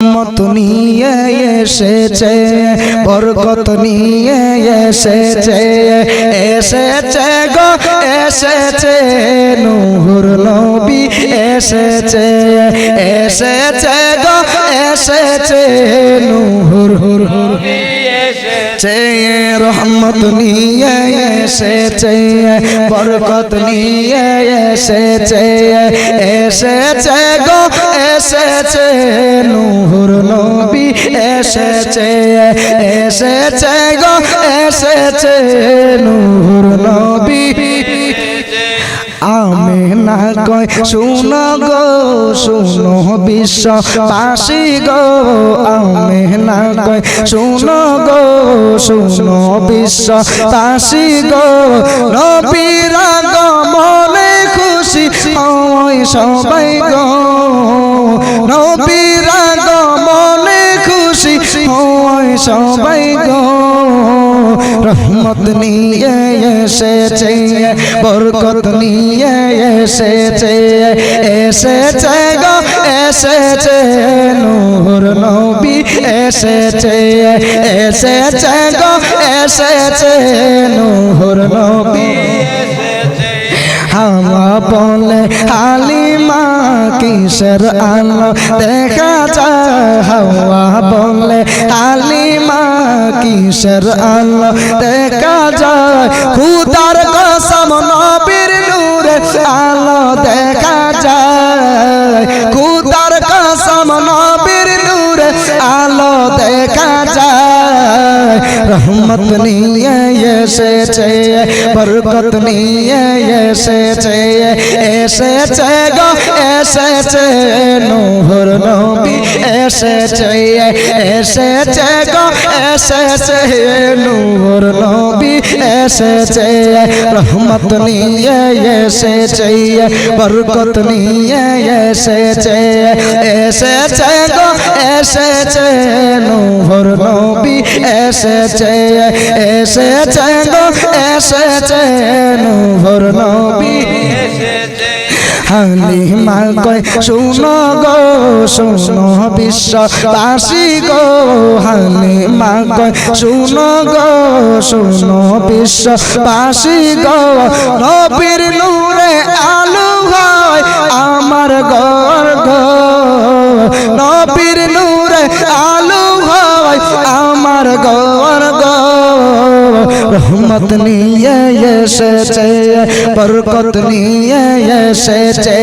রহমত নিয়ে এসেছে, বরকত নিয়ে এসেছে এসেছে গো, এসেছে নূর নবী এসেছে এসেছে গো, এসেছে নূর হুর হুর এসেছে, রহমত নিয়ে এসেছে, বরকত নিয়ে এসেছে এসেছে গো এসেছে নূর নবী, এসেছে এসেছে গো, এসেছে নূর নবী। আমি না কই শুনো গো, শুনো বিশ্ববাসী গো। আমি না কই শুনো গো, শুনো বিশ্ববাসী গো। নবীর সবাই গো, নবীর মনে খুশি। ওই সবাই গো, রহমত নিয়ে এসেছে, বরকত নিয়ে এসেছে এসেছে গো, এসেছে নূর নবী, এসেছে এসেছে গো, এসেছে নূর নবী। হাওয়া বলে, হালিমা কিসের আলো? দেখা যায় হাওয়া বলে, হালিমা কিসের আলো? দেখা যায় খুদার কসম নবীর নূরে আলো। দেখা যায় খুদার কসম নবীর নূরে আলো। দেখা যায় রহমত নিয়ে এসেছে বরকত নিয়ে এসেছে এসেছে গো এসেছে নূর নবী এসেছে এসেছে গো এসেছে নূর নবী এসেছে রহমত নিয়ে এসেছে বরকত নিয়ে এসেছে এসেছে গো এসেছে নূর নবী এসেছে এসেছে গো, এসেছে নূর নবী। হালিমা কয়, শুনো গো, শুনো বিশ্ববাসী গো। হালিমা কয়, শুনো গো, শুনো বিশ্ববাসী গো। নবীর নূরে আলু হয়, আমার গো রহমত নিয়ে এসেছে বরকত নিয়ে এসেছে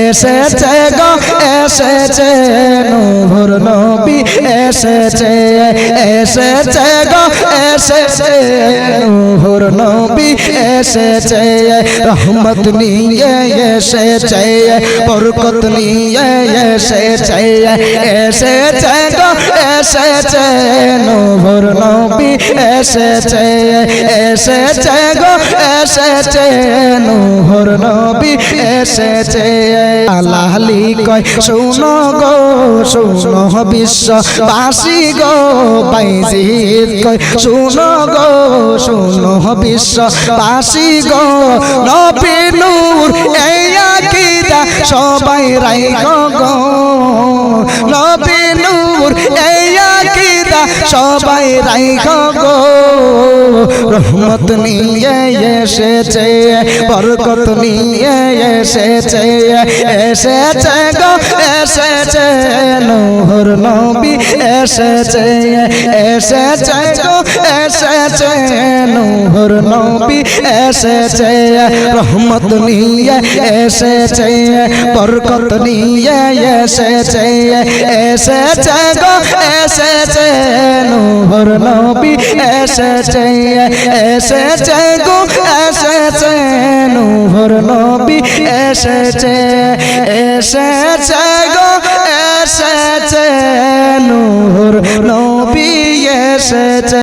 এসেছে গো এসেছে নূর নবী এসেছে এসেছে গো এসেছে নূর নবী এসেছে রহমত নিয়ে এসেছে বরকত নিয়ে এসেছে এসেছে গো এসেছে নূর নবী এসেছে এসেছে গো, এসেছে নূর নবী, এসেছে আলাহলি কয় শুনো গো, শুনো বিশ্ববাসী গো, বাইজিদ কয়, শুনো গো, শুনো বিশ্ববাসী গো, নবী নূর, এই আকিদা সবাই রাই গো। নবী নূর, এই সবাই রাই গো। রহমত নিয়ে এসেছে, বরকত নিয়ে এসেছে এসেছে গো, এসেছে নূর নবী, এসেছে এসেছে গো, এসেছে নূর নবী, এসেছে, রহমত নিয়ে এসেছে, বরকত নিয়ে এসেছে এসেছে গো, এসেছে নূর নবী এসেছে এসেছে গো, এসেছে নূর নবী এসেছে এসেছে গো, এসেছে নূর নবী এসেছে।